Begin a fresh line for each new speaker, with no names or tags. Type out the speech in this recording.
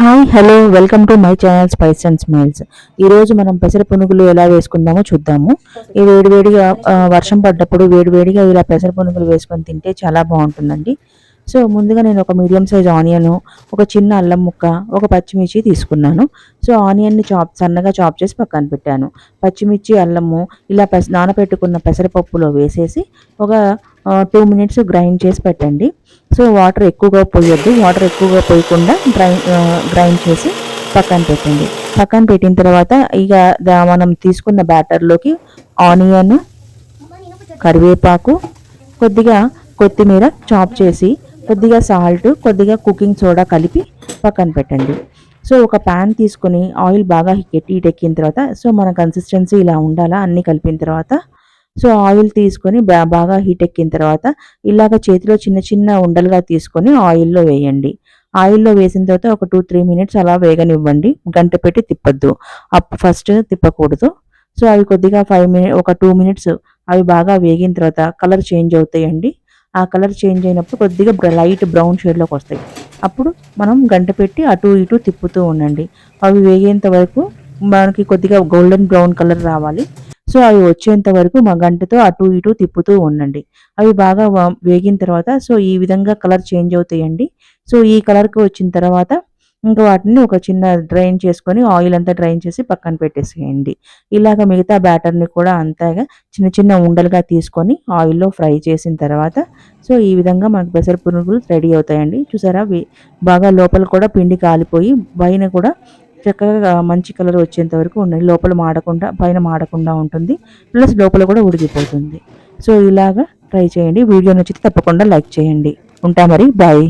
Hi hello welcome to my channel spice and smiles. ఈరోజు మనం పెసర పునుగులు ఎలా వేసుకుందామో చూద్దాము. ఈ వేడివేడిగా వర్షం పడ్డప్పుడు వేడివేడిగా ఇలా పెసర పునుగులు వేసుకొని తింటే చాలా బాగుంటుందండి. సో ముందుగా నేను ఒక మీడియం సైజ్ ఆనియన్ ఒక చిన్న అల్లం ముక్క ఒక పచ్చిమిర్చి తీసుకున్నాను. సో ఆనియన్ని చాప్ సన్నగా చాప్ చేసి పక్కన పెట్టాను. పచ్చిమిర్చి అల్లము ఇలా పెస నానబెట్టుకున్న పెసరపప్పులో వేసేసి ఒక టూ మినిట్స్ గ్రైండ్ చేసి పెట్టండి. సో వాటర్ ఎక్కువగా పోయొద్దు. వాటర్ ఎక్కువగా పోయకుండా డ్రై గ్రైండ్ చేసి పక్కన పెట్టండి. పక్కన పెట్టిన తర్వాత ఇక మనం తీసుకున్న బ్యాటర్లోకి ఆనియన్ కరివేపాకు కొద్దిగా కొత్తిమీర చాప్ చేసి కొద్దిగా సాల్ట్ కొద్దిగా కుకింగ్ సోడా కలిపి పక్కన పెట్టండి. సో ఒక ప్యాన్ తీసుకొని ఆయిల్ బాగా హీట్ హీట్ ఎక్కిన తర్వాత సో మన కన్సిస్టెన్సీ ఇలా ఉండాలా అన్నీ కలిపిన తర్వాత సో ఆయిల్ తీసుకొని బాగా హీట్ ఎక్కిన తర్వాత ఇలాగ చేతిలో చిన్న చిన్న ఉండలుగా తీసుకొని ఆయిల్లో వేయండి. ఆయిల్లో వేసిన తర్వాత ఒక టూ త్రీ మినిట్స్ అలా వేగనివ్వండి. గంట పెట్టి తిప్పద్దు. అప్ ఫస్ట్ తిప్పకూడదు. సో అవి కొద్దిగా ఫైవ్ మినిట్ ఒక టూ మినిట్స్ అవి బాగా వేగిన తర్వాత కలర్ చేంజ్ అవుతాయండి. ఆ కలర్ చేంజ్ అయినప్పుడు కొద్దిగా లైట్ బ్రౌన్ షేడ్లోకి వస్తాయి. అప్పుడు మనం గంట పెట్టి అటు ఇటు తిప్పుతూ ఉండండి. అవి వేగేంత వరకు మనకి కొద్దిగా గోల్డెన్ బ్రౌన్ కలర్ రావాలి. సో అవి వచ్చేంత వరకు మా గంటతో అటు ఇటు తిప్పుతూ ఉండండి. అవి బాగా వా- వేగిన తర్వాత సో ఈ విధంగా కలర్ చేంజ్ అవుతాయండి. సో ఈ కలర్కి వచ్చిన తర్వాత ఇంకా వాటిని ఒక చిన్న డ్రైన్ చేసుకొని ఆయిల్ అంతా డ్రైన్ చేసి పక్కన పెట్టేసేయండి. ఇలాగ మిగతా బ్యాటర్ని కూడా అంతగా చిన్న చిన్న ఉండలుగా తీసుకొని ఆయిల్లో ఫ్రై చేసిన తర్వాత సో ఈ విధంగా మనకు పెసర పునుగులు రెడీ అవుతాయండి. చూసారా? బాగా లోపల కూడా పిండి కాలిపోయి పైన కూడా చక్కగా మంచి కలర్ వచ్చేంత వరకు ఉండండి లోపల మాడకుండా పైన మాడకుండా ఉంటుంది. ప్లస్ లోపల కూడా ఉడికిపోతుంది. సో ఇలాగా ట్రై చేయండి. వీడియో నచ్చితే తప్పకుండా లైక్ చేయండి. ఉంటా మరి. బాయ్.